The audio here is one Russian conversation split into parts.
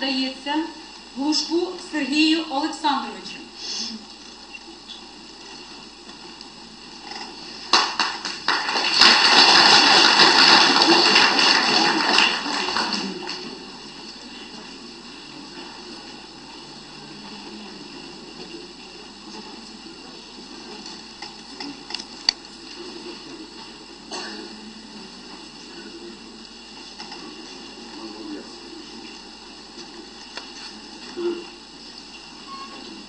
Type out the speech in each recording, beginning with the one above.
надається Глушку Сергію Олександровичу.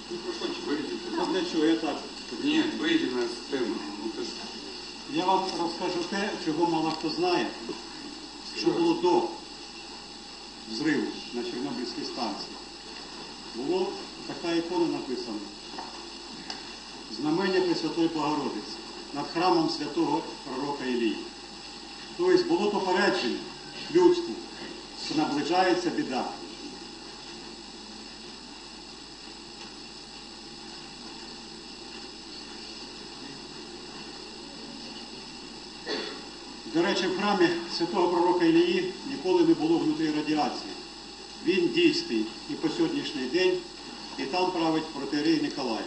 Ну, для чого я так? Ні, вийди на сцену. Ну, Я вам розкажу те, чого мало хто знає, що було до взриву на Чорнобильській станції. Було така ікона написана. Знамення Пресвятої Богородиці над храмом святого пророка Ілії. Тобто було попередження людству, що наближається біда. До речі, в храмі святого пророка Ілії ніколи не було внутрі радіації. Він дійсний і по сьогоднішній день, і там править протеерей Николай.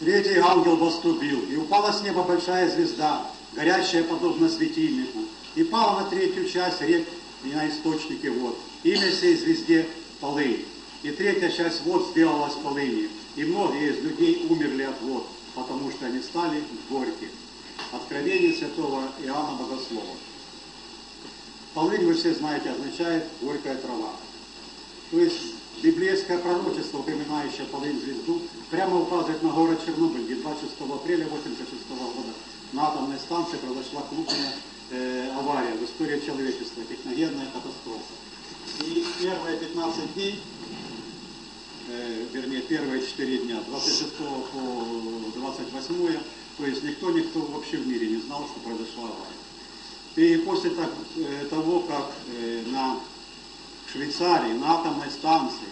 Третий ангел вострубил, и упала с неба большая звезда, горящая подобно светильнику, и пала на третью часть рек и на источники вод. Имя сей звезде полынь. И третья часть вод сделалась полынью, и многие из людей умерли от вод, потому что они стали горькие. Откровение святого Иоанна Богослова. Полынь, вы все знаете, означает горькая трава. То есть библейское пророчество, упоминающее полынь звезду, прямо указывает на город Чернобыль, где 26 апреля 1986 года на атомной станции произошла крупная э, авария в истории человечества, техногенная катастрофа. И первые 15 дней, э, вернее первые 4 дня, 26 по 28, то есть никто, никто вообще в мире не знал, что произошла авария. И после так, э, того, как э, на Швейцарии на атомной станции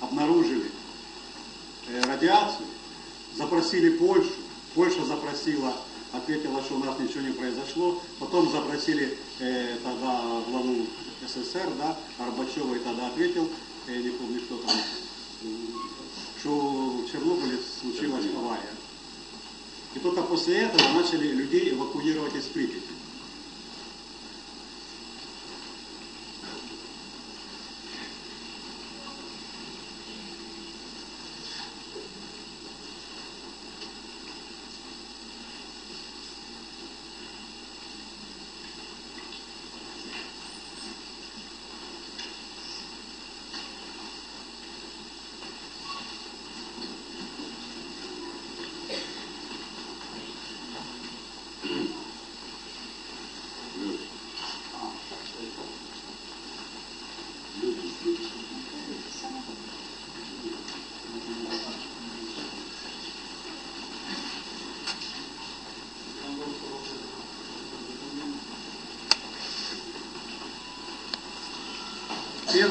обнаружили э, радиацию, запросили Польшу, Польша запросила, ответила, что у нас ничего не произошло, потом запросили э, тогда главу СССР, да, Горбачева, и тогда ответил, э, не помню, кто там, что в Чернобыле случилась авария. И только после этого начали людей эвакуировать из Припяти.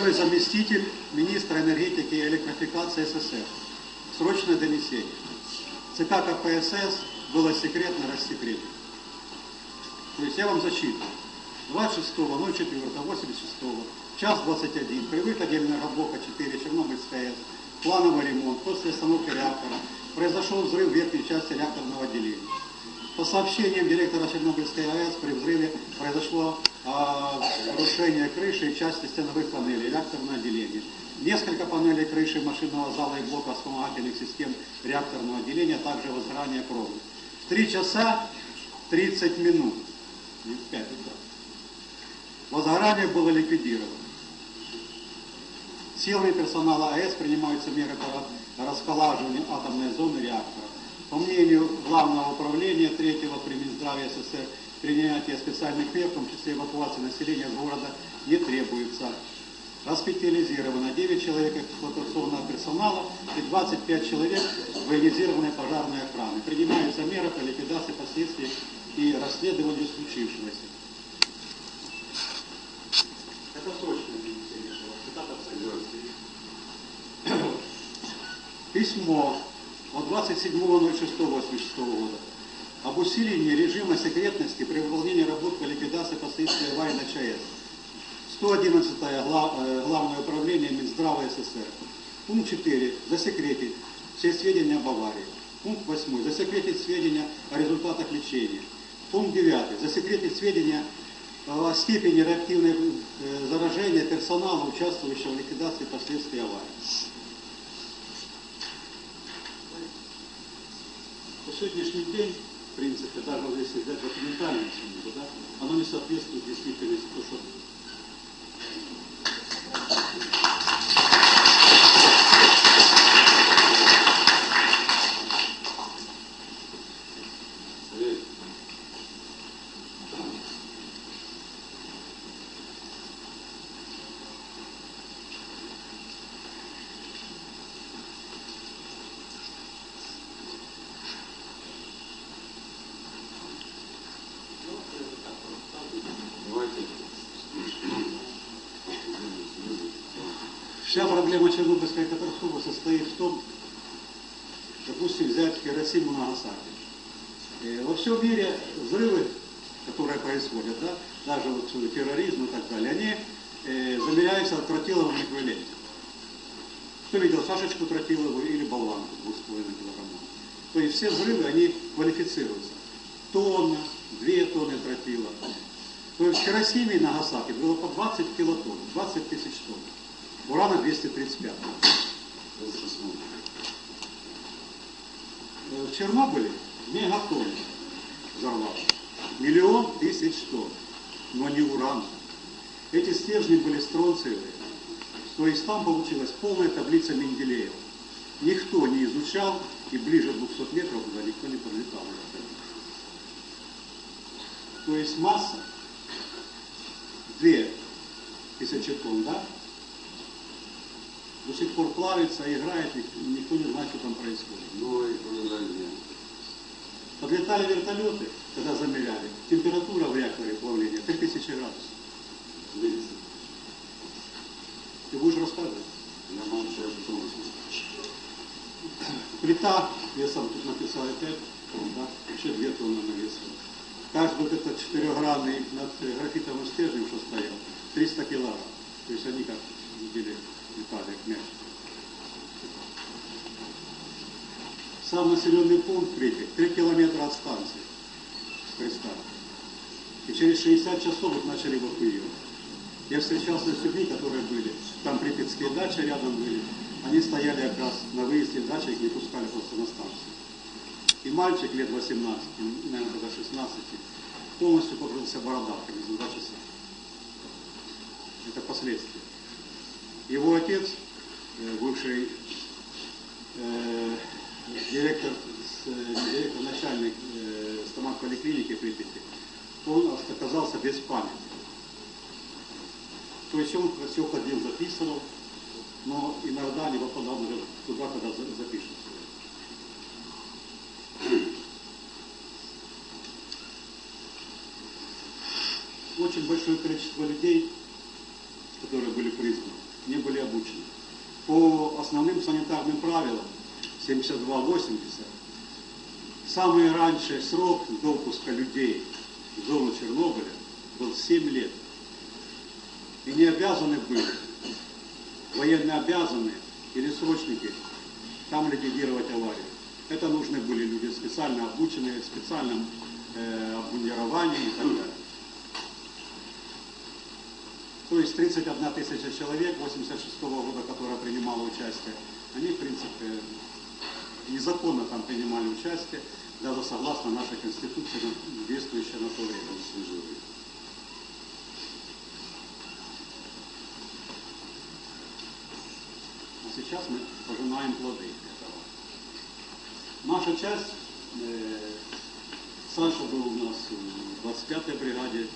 Первый заместитель министра энергетики и электрификации СССР. Срочное донесение. ЦК КПСС было секретно рассекречено. То есть я вам зачитываю. 26.04.86, час 21, при выходе энергоблока 4 Чернобыльская АЭС, плановый ремонт, после остановки реактора, произошел взрыв верхней части реакторного отделения. По сообщениям директора Чернобыльской АЭС, при взрыве произошло а, разрушение крыши и части стеновых панелей, реакторное отделение. Несколько панелей крыши машинного зала и блока вспомогательных систем реакторного отделения, также возгорание кровли. В 3 часа 30 минут, не в 5 утра, возгорание было ликвидировано. Силами персонала АЭС принимаются меры по расколаживанию атомной зоны реактора. По мнению Главного управления третьего при Минздраве СССР, принятие специальных мер, в том числе эвакуации населения города, не требуется. Госпитализировано 9 человек эксплуатационного персонала и 25 человек военизированной пожарной охраны. Принимаются меры по ликвидации последствий и расследованию случившегося. Это срочное донесение, что цитата абсолютно. Письмо от 27.06.86 года об усилении режима секретности при выполнении работ по ликвидации последствий аварии на ЧАЭС. 111 гла- э, Главное управление Минздрава СССР. Пункт 4. Засекретить все сведения об аварии. Пункт 8. Засекретить сведения о результатах лечения. Пункт 9. Засекретить сведения о степени реактивного э, заражения персонала, участвующего в ликвидации последствий аварии. По сегодняшний день, принципе, даже если взять документальную съемку, да, оно не соответствует действительности, то, что проблема Чернобыльской катастрофы состоит в том, допустим, взять Хиросиму Нагасаки. Во всем мире взрывы, которые происходят, да, даже вот терроризм и так далее, они э, замеряются от тротиловым эквиваленте. Кто видел шашечку тротиловую или болванку 2,5 килограмма? То есть все взрывы, они квалифицируются. Тонна, две тонны тротила. То есть в Хиросиме и Нагасаки было по 20 килотонн, 20 тысяч тонн. Урана 235. Э, В Чернобыле мегатонн взорвалось. Миллион тысяч тонн. Но не уран. Эти стержни были стронциевые. То есть там получилась полная таблица Менделеева. Никто не изучал, и ближе 200 метров никто не подлетал. То есть масса 2000 тонн, да? До сих пор плавится, играет, и никто не знает, что там происходит. Ну и продолжение. Подлетали вертолеты, когда замеряли, температура в реакторе плавления 3000 градусов. Видите, Ты будешь рассказывать? я молчу, я потом расскажу. Плита весом, тут написали 5 тонн, да? еще 2 тонны навесила. Каждый вот этот четырехгранный над графитовым стержнем, что стоял, 300 килограмм. То есть они как были летали, как мяч. Сам населенный пункт Припять, 3 километра от станции. Представь. И через 60 часов вот начали эвакуировать. Я встречался с людьми, которые были, там припятские дачи рядом были. Они стояли как раз на выезде дачи, их не пускали просто на станцию. И мальчик лет 18, наверное, тогда 16, полностью покрылся бородавками за два часа. Это последствия. Его отец, э, бывший э, директор, э, директор начальник э, стомат-поликлиники Припяти, он оказался без памяти. То есть он все ходил, записывал, но иногда не попадал туда, когда за- запишется. Очень большое количество людей, которые были призваны, не были обучены. По основным санитарным правилам 72-80 самый раньший срок допуска людей в зону Чернобыля был 7 лет. И не обязаны были, военно обязанные или срочники, там ликвидировать аварию. Это нужны были люди специально обученные, в специальном э, обмундировании и так далее. То есть 31 тысяча человек 86 года, которая принимала участие, они, в принципе, незаконно там принимали участие, даже согласно нашей Конституции, действующей на то время. А сейчас мы пожинаем плоды этого. Наша часть, э, Саша был у нас в 25-й бригаде,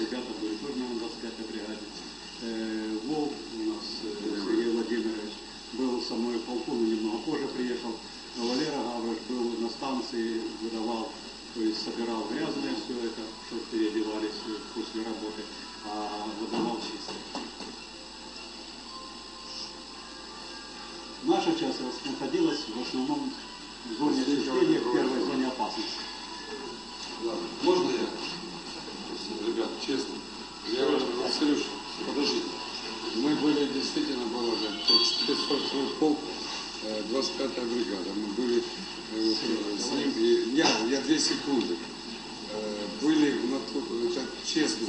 ребята были тоже, наверное, в 25-й бригаде. Э, Вов у нас, э, Сергей Владимирович, был со мной в полку, но немного позже приехал. Валера Гавриш был на станции, выдавал, то есть собирал грязное все это, чтобы переодевались после работы, а выдавал чистое. наша часть находилась в основном в зоне отчуждения, в первой зоне опасности. Можно я? Ребят, честно. Я, Василюш, подожди. Мы были действительно, было же 540 полк, э, 25-я бригада. Мы были э, с ним, и я, я две секунды. Э, Были, на это честно,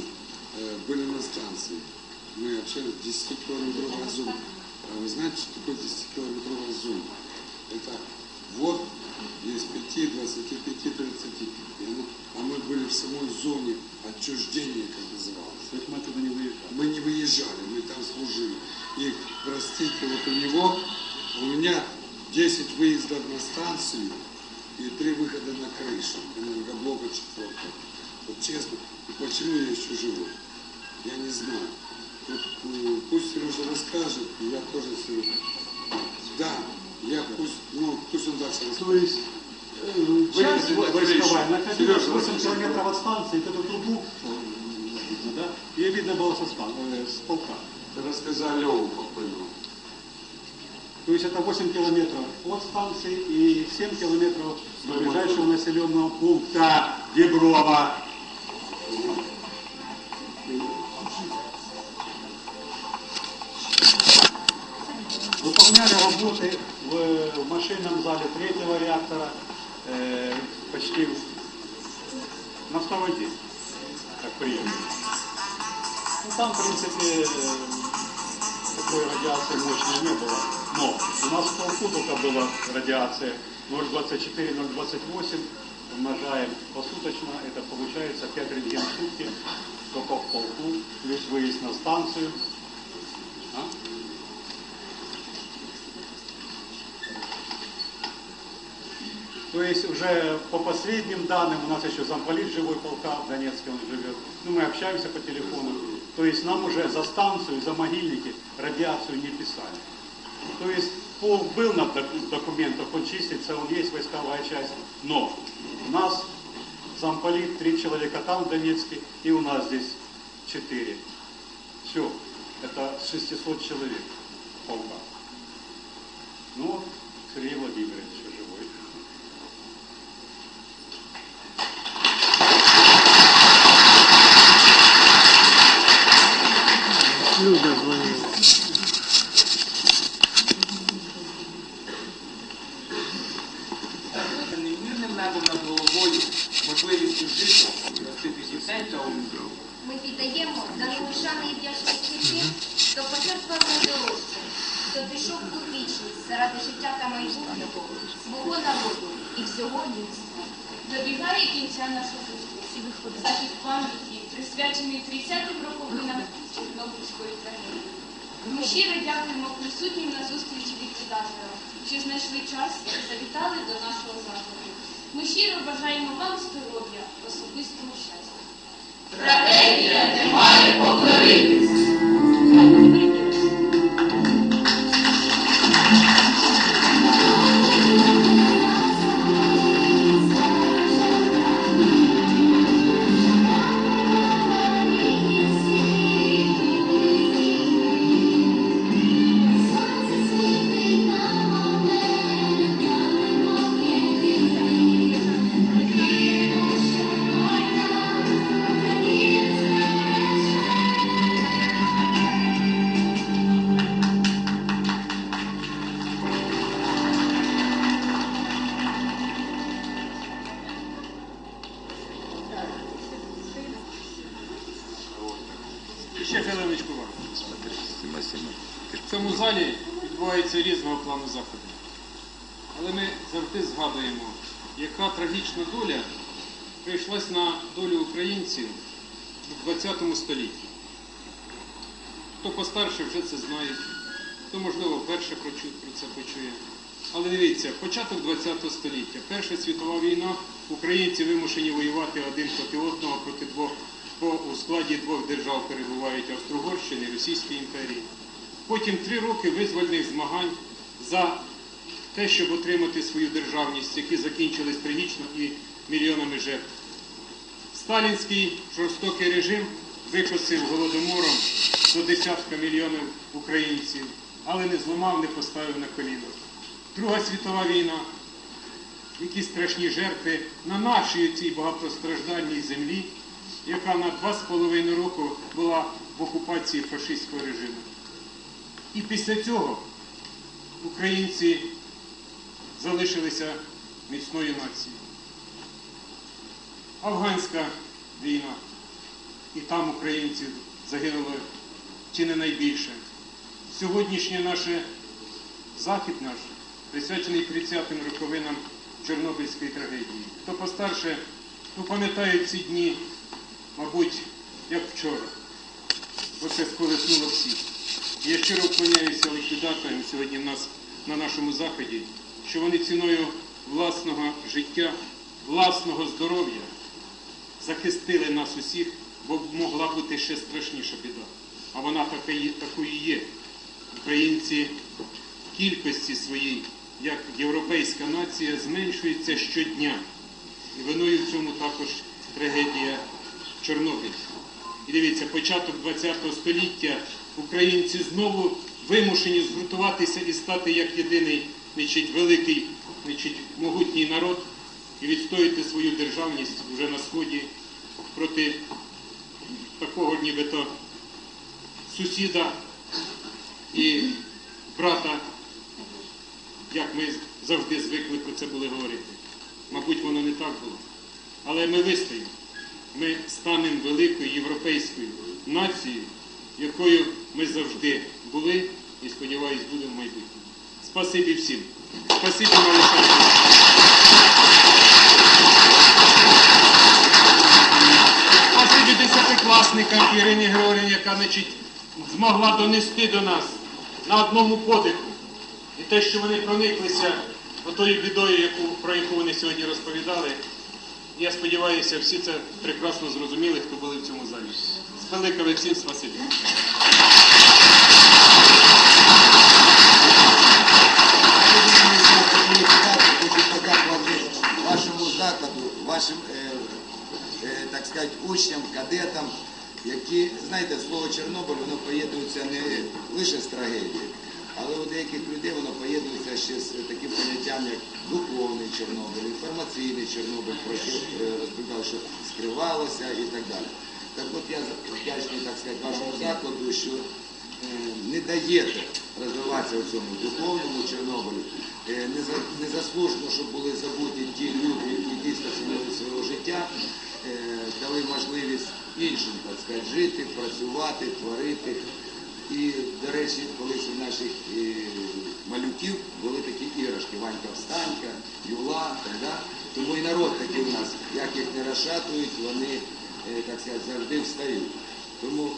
э, были на станции. Мы общались в 10-километровой зоне. А вы знаете, что такое 10-километровая зона? Это вот из 5, 25, 30. И оно- а мы были в самой зоне отчуждения, как называлось. Мы оттуда не выезжали. Мы не выезжали, мы там служили. И, простите, вот у него, у меня 10 выездов на станцию и 3 выхода на крышу, энергоблока 4. Вот честно, и почему я еще живу? Я не знаю. Вот, э, пусть Сережа расскажет, и я тоже Сережа. Да, я пусть, ну, пусть он дальше То есть э, часть войсковая находилась Сережа, 8 расскажи. километров от станции, эту трубу, видно, да? Ее видно было со стан, э, с полка. Расскажи о Леву покойному. То есть это 8 километров от станции и 7 километров до ближайшего населенного пункта Деброва. Выполняли работы в, машинном зале третьего реактора э, почти на второй день, как приехали. Ну, там, в принципе, э, такой радиации мощной не было. Но у нас в полку только была радиация 0,24-0,28, умножаем посуточно, это получается 5 рентген в сутки, только в полку, плюс выезд на станцию. То есть уже по последним данным, у нас еще замполит живой полка в Донецке он живет, ну мы общаемся по телефону, то есть нам уже за станцию, за могильники радиацию не писали. То есть полк был на док- документах, он числится, он есть войсковая часть, но у нас замполит, три человека там в Донецке, и у нас здесь четыре. Все, это с 600 человек полка. Ну, Сергей Владимирович Ми віддаємо данину шани і вдячності тим, хто пожертвував найдорожчим, хто пішов у вічність заради життя та майбутнього свого народу і всього людства. Добігає кінця наша зустріч. Захід пам'яті, присвячений 30-м роковинам Чорнобильської трагедії. Ми щиро дякуємо присутнім на зустрічі ліквідаторам, що знайшли час і завітали до нашого закладу. Ми щиро бажаємо вам здоров'я, особистого щастя. Трагедія не має повторитись. Плану заходи. Але ми завжди згадуємо, яка трагічна доля прийшлась на долю українців у ХХ столітті. Хто постарше вже це знає, хто, можливо, вперше про це почує. Але дивіться, початок ХХ століття, Перша світова війна, українці вимушені воювати один проти одного, проти двох, бо у складі двох держав перебувають Австро-Угорщини і Російської імперії. Потім три роки визвольних змагань за те, щоб отримати свою державність, які закінчились трагічно і мільйонами жертв. Сталінський жорстокий режим викосив голодомором до десятка мільйонів українців, але не зламав, не поставив на коліно. Друга світова війна, які страшні жертви на нашій цій багатостраждальній землі, яка на два з половиною року була в окупації фашистського режиму. І після цього українці залишилися міцною нацією. Афганська війна. І там українців загинуло чи не найбільше. Сьогоднішнє наше захід наш присвячений 30-м роковинам Чорнобильської трагедії. Хто постарше, ну, пам'ятають ці дні, мабуть, як вчора. Бо це сколихнуло всіх. Я щиро вклоняюся ліквідаторам сьогодні нас на нашому заході, що вони ціною власного життя, власного здоров'я захистили нас усіх, бо могла бути ще страшніша біда. А вона такою є. Українці кількості своїй, як європейська нація, зменшується щодня. І виною в цьому також трагедія Чорнобиль. І дивіться, початок ХХ століття українці знову вимушені згуртуватися і стати як єдиний значить, великий, значить, могутній народ і відстояти свою державність вже на сході проти такого нібито сусіда і брата, як ми завжди звикли про це були говорити. Мабуть, воно не так було. Але ми вистоїмо. Ми станемо великою європейською нацією, якою ми завжди були і, сподіваюсь, будемо в майбутньому. Спасибі всім. Спасибі. Спасибі десятикласникам Ірині Григорівні, яка значить, змогла донести до нас на одному подиху. І те, що вони прониклися отою бідою, яку, про яку вони сьогодні розповідали, я сподіваюся, всі це прекрасно зрозуміли, хто були в цьому залі. З великими всім спасибі. Хочу подякувати вашому закладу, вашим, е, е, так сказати, учням, кадетам, які, знаєте, слово Чорнобиль, воно поєднується не лише з трагедією, але у деяких людей воно поєднується ще з таким поняттям, як духовний Чорнобиль, інформаційний Чорнобиль, про що е, розповідав, що скривалося і так далі. Так от я вдячний, так сказати, вашому закладу, що е, не даєте розвиватися у цьому духовному Чорнобилю. Е, Не, за- заслужено, щоб були забуті ті люди, які дійсно цінили свого життя, е, дали можливість іншим, так сказати, жити, працювати, творити. І, до речі, колись у наших малюків були такі іграшки, Ванька Встанька, Юла, так, да? тому і народ такий у нас, як їх не розшатують, вони, так сказати, завжди встають. Тому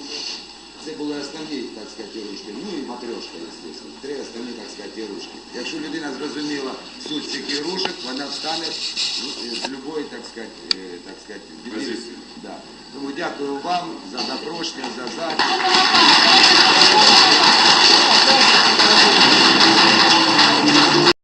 це були основні, так сказати, ручки. Ну і матрешка, звісно. Три основні, так сказати, ручки. Якщо людина зрозуміла суть цих ігрушок, вона встане ну, з любої, так сказати, е, так сказати, біди. Да. Тому дякую вам за запрошення, за захід.